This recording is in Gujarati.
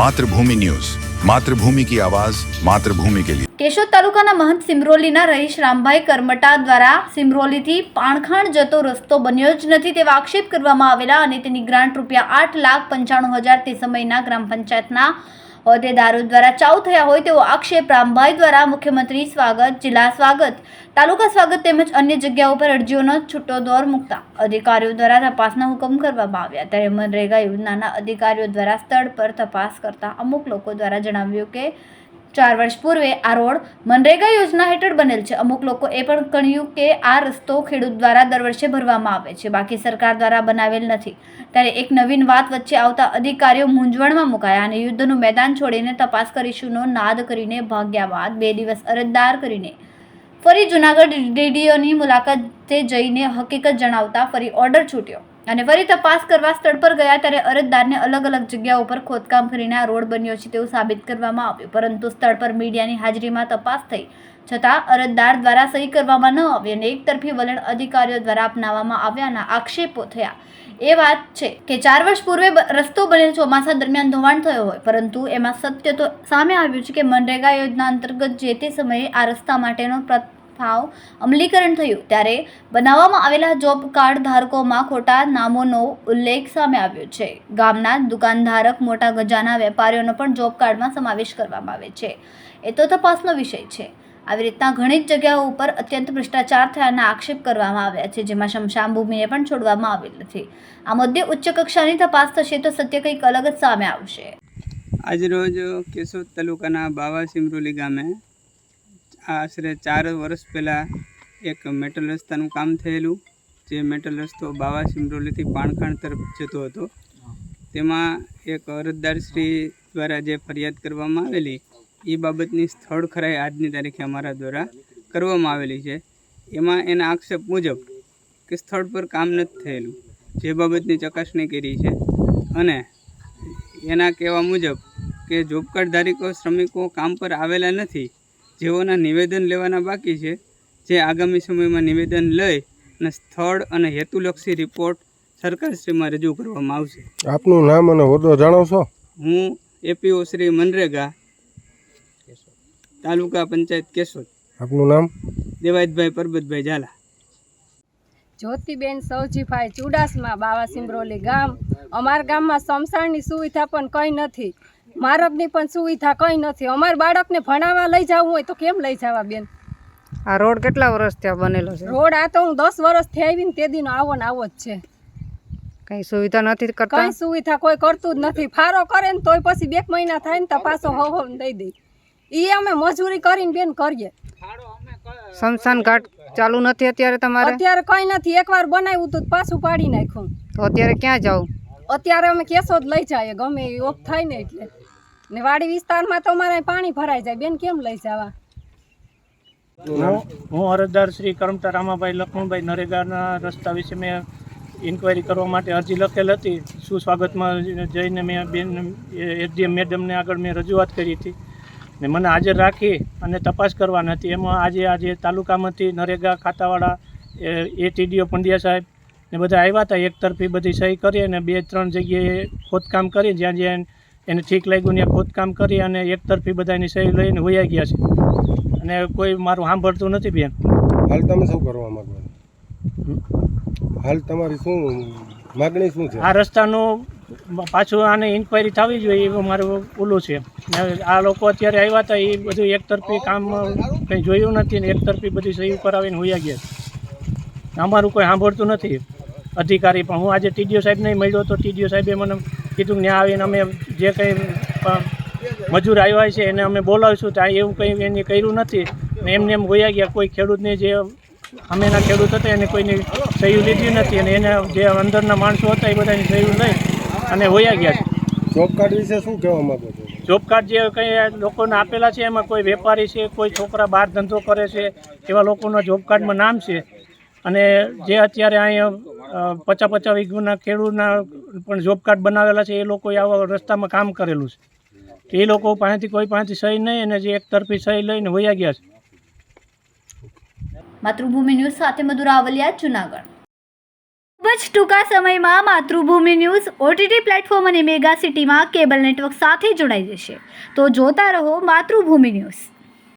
માતૃભૂમિ ન્યૂઝ. માતૃભૂમિ કી આવાજ, માતૃભૂમિ કે લીએ કેશોદ તાલુકાના મહંત સિમરોલીના રહીશ રામભાઈ કરમટા દ્વારા સિમરોલીથી પાણખાણ જતો રસ્તો બન્યો જ નથી તેવા આક્ષેપ કરવામાં આવેલા અને તેની ગ્રાન્ટ રૂપિયા આઠ લાખ પંચાણું હજાર તે સમયના ગ્રામ પંચાયતના હોદ્દેદારો દ્વારા ચાઉ થયા હોય તેવો આક્ષેપ રામભાઈ દ્વારા મુખ્યમંત્રી સ્વાગત, જિલ્લા સ્વાગત, તાલુકા સ્વાગત તેમજ અન્ય જગ્યાઓ પર અરજીઓનો છૂટો દોર મૂકતા અધિકારીઓ દ્વારા તપાસના હુકમ કરવામાં આવ્યા. ત્યારે મનરેગા યોજનાના અધિકારીઓ દ્વારા સ્થળ પર તપાસ કરતા અમુક લોકો દ્વારા જણાવ્યું કે ચાર વર્ષ પૂર્વે આ રોડ મનરેગા યોજના હેઠળ બનેલ છે. અમુક લોકો એ પણ કહ્યું કે આ રસ્તો ખેડૂત દ્વારા દર વર્ષે ભરવામાં આવે છે. બાકી સરકાર દ્વારા બનાવેલ નથી. ત્યારે એક નવીન વાત વચ્ચે આવતા અધિકારીઓ મૂંઝવણમાં મુકાયા અને યુદ્ધનું મેદાન છોડીને તપાસ કરીશુંનો નાદ કરીને ભાગ્યા બાદ બે દિવસ અરજદાર કરીને ફરી જુનાગઢ ડીડીઓની મુલાકાતે જઈને હકીકત જણાવતા ફરી ઓર્ડર છૂટ્યો. અને ફરી તપાસ કરવા સ્થળ પર ગયા ત્યારે અરજદારને અલગ અલગ જગ્યાઓ પર ખોદકામ કરીને આ રોડ બન્યો છે તેવું સાબિત કરવામાં આવ્યું. પરંતુ સ્થળ પર મીડિયાની હાજરીમાં તપાસ થઈ છતાં અરજદાર દ્વારા સહી કરવામાં ન આવી અને એકતરફી વલણ અધિકારીઓ દ્વારા અપનાવવામાં આવ્યાના આક્ષેપો થયા. એ વાત છે કે ચાર વર્ષ પૂર્વે રસ્તો બનેલ ચોમાસા દરમિયાન ધોવાણ થયો હોય, પરંતુ એમાં સત્ય તો સામે આવ્યું છે કે મનરેગા યોજના અંતર્ગત જે તે સમયે આ રસ્તા માટેનો પ્રસ્તાવ અમલીકરણ થયું ત્યારે બનાવવામાં આવેલા જોબ કાર્ડ ધારકોમાં ખોટા નામોનો ઉલ્લેખ સામે આવ્યો છે. ગામના દુકાનધારક મોટા ગજાના વેપારીઓનો પણ જોબ કાર્ડમાં સમાવેશ કરવામાં આવે છે. એ તો તપાસનો વિષય છે. આવી રીતના ઘણી જ જગ્યાઓ ઉપર અત્યંત ભ્રષ્ટાચાર થયાના આક્ષેપ કરવામાં આવ્યા છે, જેમાં શમશાન ભૂમિને પણ છોડવામાં આવેલ નથી. આ મુદ્દે ઉચ્ચ કક્ષાની તપાસ થશે તો સત્ય કંઈક અલગ જ સામે આવશે. આજરોજ કેશોદ તાલુકાના બાવા સિમરોલી ગામે આશરે ચાર વર્ષ પહેલાં એક મેટલ રસ્તાનું કામ થયેલું, જે મેટલ રસ્તો બાવા સિમરોલીથી પાણખાણ તરફ જતો હતો. તેમાં એક અરજદારશ્રી દ્વારા જે ફરિયાદ કરવામાં આવેલી એ બાબતની સ્થળ ખરાઈ આજની તારીખે અમારા દ્વારા કરવામાં આવેલી છે. એમાં એના આક્ષેપ મુજબ કે સ્થળ પર કામ નથી થયેલું, જે બાબતની ચકાસણી કરી છે. અને એના કહેવા મુજબ કે જોબ કાર્ડધારિકો શ્રમિકો કામ પર આવેલા નથી જેઓના નિવેદન લેવાના બાકી છે જે આગામી સમયમાં નિવેદન લઈ અને સ્થળ અને હેતુલક્ષી રિપોર્ટ સરકારશ્રીમાં રજૂ કરવામાં આવશે. આપનું નામ અને હોદ્દો જાણો છો? હું એપીઓ શ્રી મનરેગા તાલુકા પંચાયત કેશોદ. આપનું નામ? દેવાયતભાઈ પરબતભાઈ ઝાલા. જ્યોતિબેન સૌજીભાઈ ચુડાસમા બાવા સિમરોલી ગામ. અમારા ગામમાં સમસાણની સુવિધા પણ કંઈ નથી. મારબની પણ સુવિધા કંઈ નથી. અમારા બાળકને ભણાવવા લઈ જવું હોય તો કેમ લઈ જવા બેન? આ રોડ કેટલા વર્ષ ત્યાં બનેલો છે? રોડ આ તો હું દસ વર્ષથી આવીને તે દિન આવો ને આવો જ છે. કઈ સુવિધા નથી કરતા? કઈ સુવિધા કોઈ કરતું જ નથી. ફારો કરે ને તોય પછી બે મહિના થાય ને તો પાછો હવ હવ દઈ દઈ. એ અમે મજૂરી કરીને બેન કરીએ. શમશાન ઘાટ ચાલુ નથી અત્યારે તમારે? અત્યારે કઈ નથી. એકવાર બનાવ્યું તું પાછું પાડી નાખ્યું. તો અત્યારે ક્યાં જાવ? અત્યારે અમે કેશોદ લઈ જઈએ. ગમે એ ઓફ થાય ને એટલે. ને વાડી વિસ્તારમાં તો અમારે પાણી ભરાઈ જાય. બેન કેમ લઈ જવા? હું અરજદાર શ્રી કરમતા રામાભાઈ લખમણભાઈ નરેગાના રસ્તા વિશે મેં ઇન્કવાયરી કરવા માટે અરજી લખેલ હતી. સુસ્વાગતમાં જઈને મેં બેન એસડીએમ મેડમને આગળ મેં રજૂઆત કરી હતી. ને મને હાજર રાખી અને તપાસ કરવાની હતી. એમાં આજે આજે તાલુકામાંથી નરેગા, ખાતાવાળા, એ ટીડીઓ પંડ્યા સાહેબ ને બધા આવ્યા હતા. એકતરફી બધી સહી કરી અને બે, ત્રણ જગ્યાએ ખોદકામ કરી. જ્યાં જ્યાં એને ઠીક લાગ્યું ને ખોદકામ કરી અને એક તરફી બધાની સહી લઈને હોઈ ગયા છે. અને કોઈ મારું સાંભળતું નથી બેન. હાલ તમે શું કરવા માંગો હાલ તમારી શું માગણી શું છે? આ રસ્તાનું પાછું આને ઇન્કવાયરી થવી જોઈએ એવું મારું ઓલું છે. આ લોકો અત્યારે આવ્યા હતા એ બધું એકતરફી કામ કંઈ જોયું નથી ને એકતરફી બધી સહી કરાવીને હોઈ ગયા છે. અમારું કોઈ સાંભળતું નથી. અધિકારી પણ હું આજે ટીડીઓ નહીં મળ્યો તો ટીડીઓ સાહેબે મને કીધું ત્યાં આવીને અમે જે કંઈ મજૂર આવ્યા છે એને અમે બોલાવીશું. ત્યાં એવું કંઈ એને કર્યું નથી. ને એમને એમ હોયા ગયા કોઈ ખેડૂતને જે અમેના ખેડૂત હતા એને કોઈની સહયું લીધી નથી. અને એના જે અંદરના માણસો હતા એ બધાની સહયું લઈ અને હોયા ગયા છે. જોબ કાર્ડ વિશે શું કહેવા માંગો છો? જોબ કાર્ડ જે કંઈ લોકોને આપેલા છે એમાં કોઈ વેપારી છે કોઈ છોકરા બહાર ધંધો કરે છે એવા લોકોના જોબ કાર્ડમાં નામ છે. અને જે અત્યારે અહીંયા પચાસ પચાસ વીઘના ખેડૂતના પણ જોબ કાર્ડ બનાવેલા છે, એ લોકોએ આવા રસ્તામાં કામ કરેલું છે. એ લોકો પાસેથી કોઈ પાસેથી સહી નહીં અને જે એક તરફી સહી લઈને વયા ગયા છે. માતૃભૂમિ ન્યૂઝ સાથે મધુરાવલિયા, જુનાગઢ. જુનાગઢ જ ટૂંકા સમયમાં માતૃભૂમિ ન્યૂઝ ઓટીટી પ્લેટફોર્મ અને મેગા સિટીમાં કેબલ નેટવર્ક સાથે જોડાઈ જશે. તો જોતા રહો માતૃભૂમિ ન્યૂઝ.